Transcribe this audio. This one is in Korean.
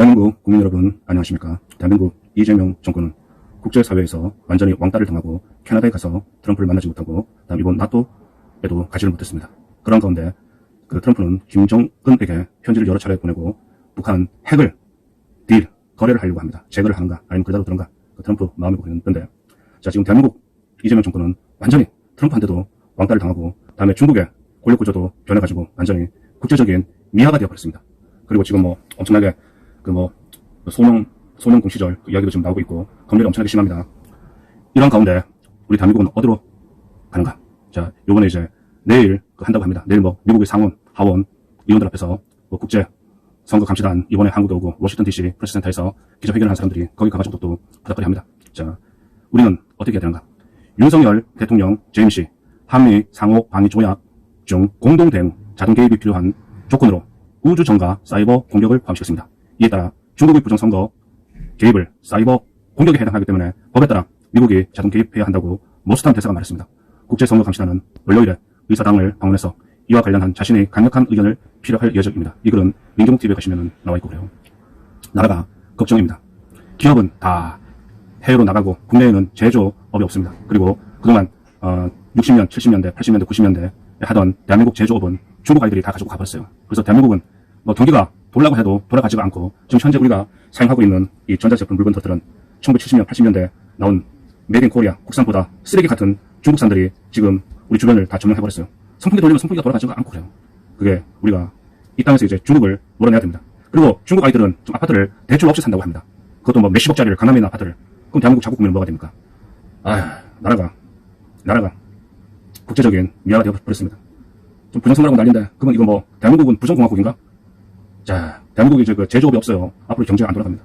대한민국 국민 여러분 안녕하십니까 대한민국 이재명 정권은 국제사회에서 완전히 왕따를 당하고 캐나다에 가서 트럼프를 만나지 못하고 다음 일본 나토에도 가지를 못했습니다. 그런 가운데 그 트럼프는 김정은에게 편지를 여러 차례 보내고 북한 핵을 딜 거래를 하려고 합니다. 제거를 하는가 아니면 그대로 두는가 그 트럼프 마음에 보이는데 자 지금 대한민국 이재명 정권은 완전히 트럼프한테도 왕따를 당하고 다음에 중국의 권력 구조도 변해가지고 완전히 국제적인 미아가 되어버렸습니다. 그리고 지금 뭐 엄청나게 그 뭐 소명 소명 공 시절 그 이야기도 지금 나오고 있고 검열이 엄청나게 심합니다. 이런 가운데 우리 대한민국은 어디로 가는가? 자, 요번에 이제 내일 그 한다고 합니다. 내일 뭐 미국의 상원, 하원 의원들 앞에서 뭐 국제 선거 감시단 이번에 한국에 오고 워싱턴 DC 프레스센터에서 기자회견을 한 사람들이 거기 가가지고 또 부닥거리 합니다. 자, 우리는 어떻게 해야 되는가? 윤석열 대통령 재임 시 한미 상호 방위 조약 중 공동 대응 자동 개입이 필요한 조건으로 우주 정가 사이버 공격을 포함시켰습니다. 이에 따라 중국의 부정선거 개입을 사이버 공격에 해당하기 때문에 법에 따라 미국이 자동 개입해야 한다고 모스탄 대사가 말했습니다. 국제선거 감시단은 월요일에 의사당을 방문해서 이와 관련한 자신의 강력한 의견을 필요할 예정입니다. 이 글은 민경TV에 가시면 나와 있고 그래요. 나라가 걱정입니다. 기업은 다 해외로 나가고 국내에는 제조업이 없습니다. 그리고 그동안 어, 60년, 70년대, 80년대, 90년대 하던 대한민국 제조업은 중국 아이들이 다 가지고 가버렸어요. 그래서 대한민국은 뭐 경기가 돌라고 해도 돌아가지가 않고 지금 현재 우리가 사용하고 있는 이 전자제품 물건들은 1970년, 80년대 나온 인 코리아 국산보다 쓰레기 같은 중국산들이 지금 우리 주변을 다 점령해버렸어요. 선풍기 돌리면 선풍기가 돌아가지가 않고 그래요. 그게 우리가 이 땅에서 이제 중국을 몰아내야 됩니다. 그리고 중국 아이들은 좀 아파트를 대출 없이 산다고 합니다. 그것도 뭐 몇십억짜리를 강남에 있는 아파트를. 그럼 대한민국 자국 국민은 뭐가 됩니까? 아, 나라가, 나라가 국제적인 미아가 되어버렸습니다. 좀 부정선거라고 난리인데, 그러면 이거 뭐, 대한민국은 부정공화국인가? 자, 대한민국이 이제 그 제조업이 없어요. 앞으로 경제가 안 돌아갑니다.